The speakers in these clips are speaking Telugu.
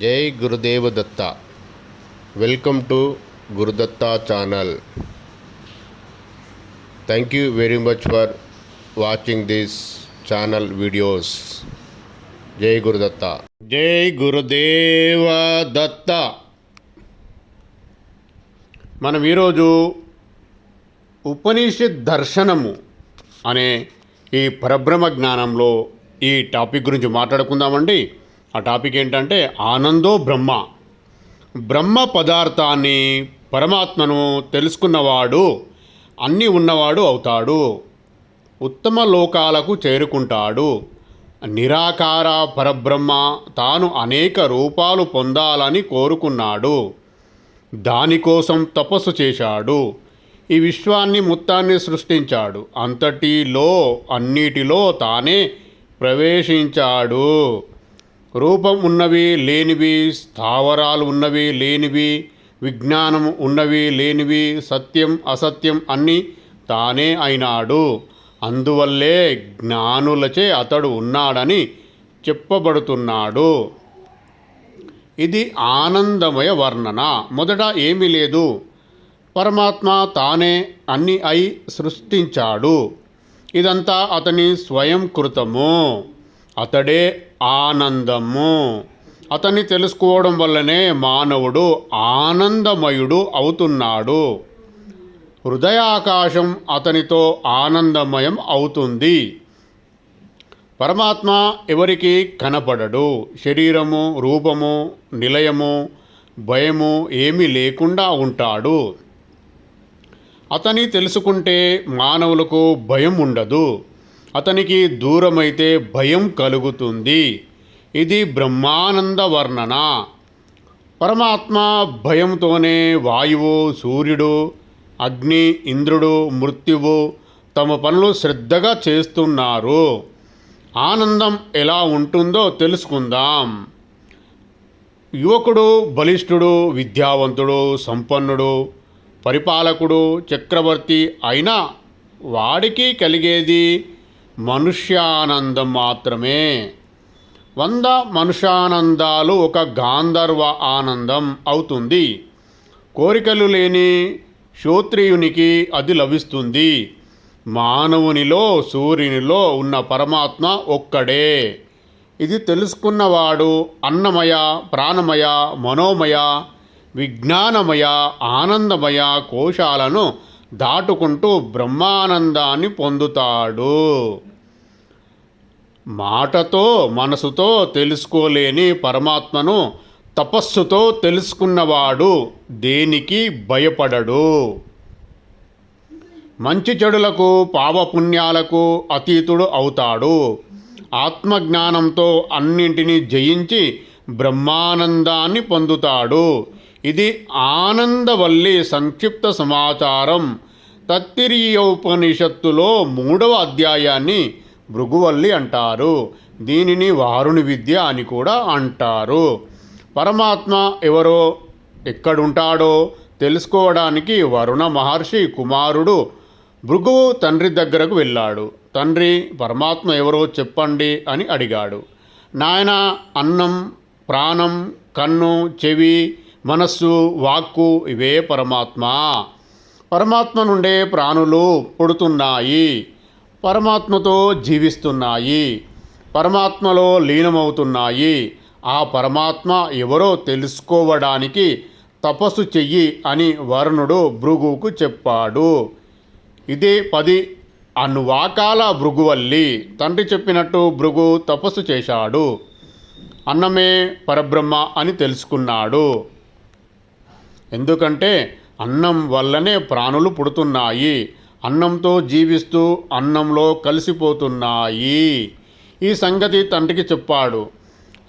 జై Gurudeva Datta. Welcome to Gurudatta channel. Thank you very much for watching this channel videos జై గురుదత్త. జై గురుదేవ దత్త. మనం ఈరోజు ఉపనిషత్ దర్శనము అనే ఈ పరబ్రహ్మ జ్ఞానంలో ఈ టాపిక్ గురించి మాట్లాడుకుందామండి. ఆ టాపిక్ ఏంటంటే ఆనందో బ్రహ్మ. బ్రహ్మ పదార్థాన్ని పరమాత్మను తెలుసుకున్నవాడు అన్నీ ఉన్నవాడు అవుతాడు. ఉత్తమ లోకాలకు చేరుకుంటాడు. నిరాకార పరబ్రహ్మ తాను అనేక రూపాలు పొందాలని కోరుకున్నాడు. దానికోసం తపస్సు చేశాడు. ఈ విశ్వాన్ని మొత్తాన్ని సృష్టించాడు. అంతటిలో అన్నిటిలో తానే ప్రవేశించాడు. రూపం ఉన్నవి లేనివి స్థావరాలు ఉన్నవి లేనివి విజ్ఞానం ఉన్నవి లేనివి సత్యం అసత్యం అన్నీ తానే అయినాడు. అందువల్లే జ్ఞానులచే అతడు ఉన్నాడని చెప్పబడుతున్నాడు. ఇది ఆనందమయ వర్ణన. మొదట ఏమీ లేదు. పరమాత్మ తానే అన్ని అయి సృష్టించాడు. ఇదంతా అతని స్వయం కృతము అతడే ఆనందము. అతన్ని తెలుసుకోవడం వల్లనే మానవుడు ఆనందమయుడు అవుతున్నాడు. హృదయాకాశం అతనితో ఆనందమయం అవుతుంది. పరమాత్మ ఎవరికి కనపడడు. శరీరము రూపము నిలయము భయము ఏమీ లేకుండా ఉంటాడు. అతని తెలుసుకుంటే మానవులకు భయం ఉండదు. అతనికి దూరమైతే భయం కలుగుతుంది. ఇది బ్రహ్మానంద వర్ణన. పరమాత్మ భయంతోనే వాయువు సూర్యుడు అగ్ని ఇంద్రుడు మృత్యువు తమ పనులు శ్రద్ధగా చేస్తున్నారు. ఆనందం ఎలా ఉంటుందో తెలుసుకుందాం. యువకుడు బలిష్ఠుడు విద్యావంతుడు సంపన్నుడు పరిపాలకుడు చక్రవర్తి అయినా వాడికి కలిగేది మనుష్యానందం మాత్రమే. వంద మనుష్యానందాలు ఒక గాంధర్వ ఆనందం అవుతుంది. కోరికలు లేని శ్రోత్రియునికి అది లభిస్తుంది. మానవునిలో సూర్యునిలో ఉన్న పరమాత్మ ఒక్కడే. ఇది తెలుసుకున్నవాడు అన్నమయ ప్రాణమయ మనోమయ విజ్ఞానమయ ఆనందమయ కోశాలను దాటుకుంటూ బ్రహ్మానందాన్ని పొందుతాడు. మాటతో మనసుతో తెలుసుకోలేని పరమాత్మను తపస్సుతో తెలుసుకున్నవాడు దేనికి భయపడడు. మంచి చెడులకు పాపపుణ్యాలకు అతీతుడు అవుతాడు. ఆత్మజ్ఞానంతో అన్నింటినీ జయించి బ్రహ్మానందాన్ని పొందుతాడు. ఇది ఆనందవల్లి సంక్షిప్త సమాచారం. తత్తిరీయోపనిషత్తులో మూడవ అధ్యాయాన్ని భృగువల్లి అంటారు. దీనిని వారుని విద్య అని కూడా అంటారు. పరమాత్మ ఎవరో? ఎక్కడుంటాడో? తెలుసుకోవడానికి వరుణ మహర్షి కుమారుడు భృగువు తండ్రి దగ్గరకు వెళ్ళాడు. తండ్రి పరమాత్మ ఎవరో చెప్పండి అని అడిగాడు. నాయన అన్నం ప్రాణం కన్ను చెవి మనస్సు వాక్కు ఇవే పరమాత్మ. పరమాత్మ నుండే ప్రాణులు పుడుతున్నాయి. పరమాత్మతో జీవిస్తున్నాయి. పరమాత్మలో లీనమవుతున్నాయి. ఆ పరమాత్మ ఎవరో తెలుసుకోవడానికి తపస్సు చెయ్యి అని వరుణుడు భృగువుకు చెప్పాడు. ఇదే పది అనువాకాల భృగువల్లి. తండ్రి చెప్పినట్టు భృగు తపస్సు చేశాడు. అన్నమే పరబ్రహ్మ అని తెలుసుకున్నాడు. ఎందుకంటే అన్నం వల్లనే ప్రాణులు పుడుతున్నాయి. అన్నంతో జీవిస్తూ అన్నంలో కలిసిపోతున్నాయి. ఈ సంగతి తండ్రికి చెప్పాడు.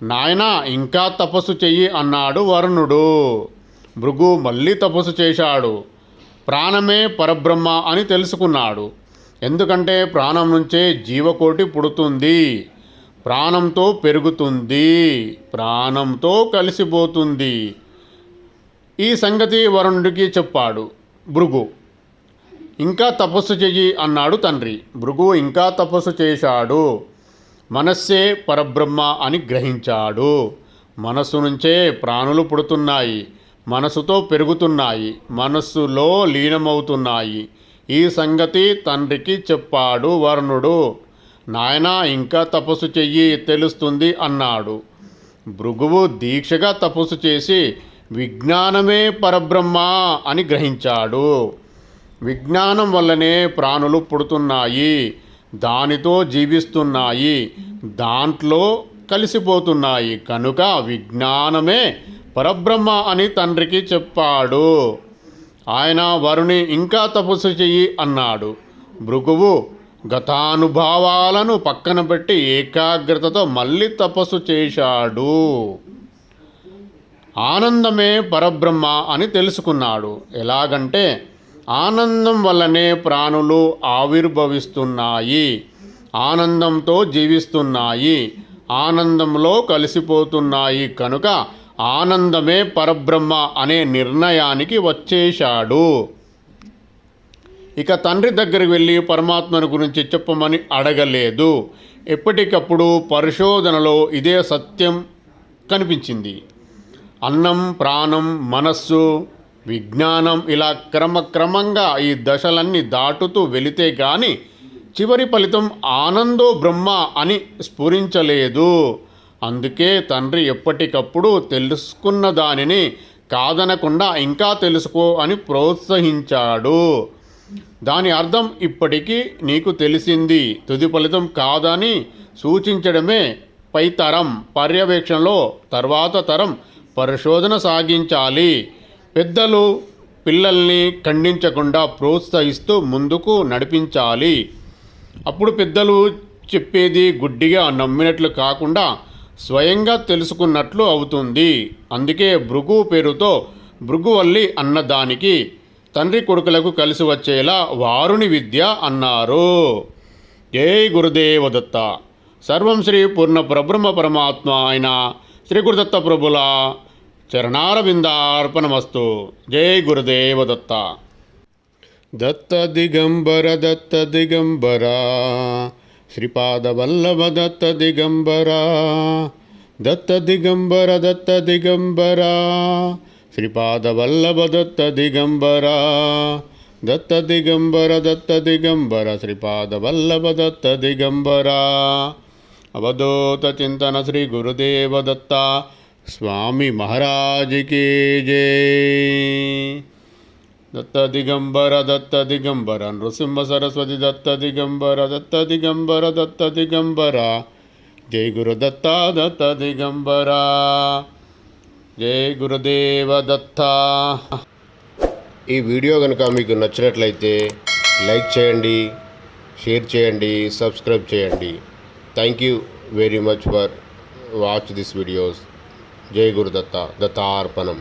నాయన ఇంకా తపస్సు చెయ్యి అన్నాడు వరుణుడు. భృగు మళ్ళీ తపస్సు చేశాడు. ప్రాణమే పరబ్రహ్మ అని తెలుసుకున్నాడు. ఎందుకంటే ప్రాణం నుంచే జీవకోటి పుడుతుంది. ప్రాణంతో పెరుగుతుంది. ప్రాణంతో కలిసిపోతుంది. ఈ సంగతి వరుణుడికి చెప్పాడు. భృగు ఇంకా తపస్సు చెయ్యి అన్నాడు తండ్రి. భృగు ఇంకా తపస్సు చేశాడు. మనస్సే పరబ్రహ్మ అని గ్రహించాడు. మనస్సు నుంచే ప్రాణులు పుడుతున్నాయి. మనసుతో పెరుగుతున్నాయి. మనస్సులో లీనమవుతున్నాయి. ఈ సంగతి తండ్రికి చెప్పాడు వర్ణుడు. నాయనా ఇంకా తపస్సు చెయ్యి తెలుస్తుంది అన్నాడు. భృగువు దీక్షగా తపస్సు చేసి విజ్ఞానమే పరబ్రహ్మ అని గ్రహించాడు. విజ్ఞానం వల్లనే ప్రాణులు పుడుతున్నాయి దానితో జీవిస్తున్నాయి దాంట్లో కలిసిపోతున్నాయి. కనుక విజ్ఞానమే పరబ్రహ్మ అని తండ్రికి చెప్పాడు. ఆయన వరుని ఇంకా తపస్సు చెయ్యి అన్నాడు. భృగువు గతానుభావాలను పక్కన పెట్టి ఏకాగ్రతతో మళ్ళీ తపస్సు చేశాడు. ఆనందమే పరబ్రహ్మ అని తెలుసుకున్నాడు. ఎలాగంటే ఆనందం వల్లనే ప్రాణులు ఆవిర్భవిస్తున్నాయి. ఆనందంతో జీవిస్తున్నాయి. ఆనందంలో కలిసిపోతున్నాయి కనుక ఆనందమే పరబ్రహ్మ అనే నిర్ణయానికి వచ్చేశాడు. ఇక తండ్రి దగ్గరికి వెళ్ళి పరమాత్మను గురించి చెప్పమని అడగలేదు. ఎప్పటికప్పుడు పరిశోధనలో ఇదే సత్యం కనిపించింది. అన్నం ప్రాణం మనస్సు విజ్ఞానం ఇలా క్రమక్రమంగా ఈ దశలన్నీ దాటుతూ వెళితే కానీ చివరి ఫలితం ఆనందో బ్రహ్మ అని స్ఫురించలేదు. అందుకే తండ్రి ఎప్పటికప్పుడు తెలుసుకున్న దానిని కాదనకుండా ఇంకా తెలుసుకో అని ప్రోత్సహించాడు. దాని అర్థం ఇప్పటికీ నీకు తెలిసింది. తుది ఫలితం కాదని సూచించడమే పై తరం పర్యవేక్షణలో తర్వాత తరం పరిశోధన సాగించాలి. పెద్దలు పిల్లల్ని ఖండించకుండా ప్రోత్సహిస్తూ ముందుకు నడిపించాలి. అప్పుడు పెద్దలు చెప్పేది గుడ్డిగా నమ్మినట్లు కాకుండా స్వయంగా తెలుసుకున్నట్లు అవుతుంది. అందుకే భృగు పేరుతో భృగువల్లి అన్నదానికి తండ్రి కొడుకులకు కలిసి వచ్చేలా వారుని విద్య అన్నారు. ఏ గురుదేవదత్త. సర్వం శ్రీ పూర్ణ పరబ్రహ్మ పరమాత్మ అయిన శ్రీ గురుదత్త ప్రభుల చరణారవిందార్పణమస్తు జై గురుదేవదత్త దత్త దిగంబర దత్త దిగంబర శ్రీపాదవల్లభ దత్త దిగంబర దత్త దిగంబర దత్త దిగంబర శ్రీపాదవల్లభ దత్త దిగంబర దత్త దిగంబర దత్త దిగంబర శ్రీపాదవల్లభ దత్త దిగంబర అవధూత చింతన శ్రీ గురుదేవ దత్త స్వామి మహారాజుకి జై. దత్త దిగంబర దత్త దిగంబర నృసింహ సరస్వతి దత్త దిగంబర దత్త దిగంబర దత్త దిగంబర. జై గురు దత్త దత్త దిగంబర. జై గురుదేవ దత్త. ఈ వీడియో కనుక మీకు నచ్చినట్లయితే లైక్ చేయండి షేర్ చేయండి సబ్స్క్రైబ్ చేయండి. Thank you very much for watch this videos. జై గురుదత్త దత్తార్పణం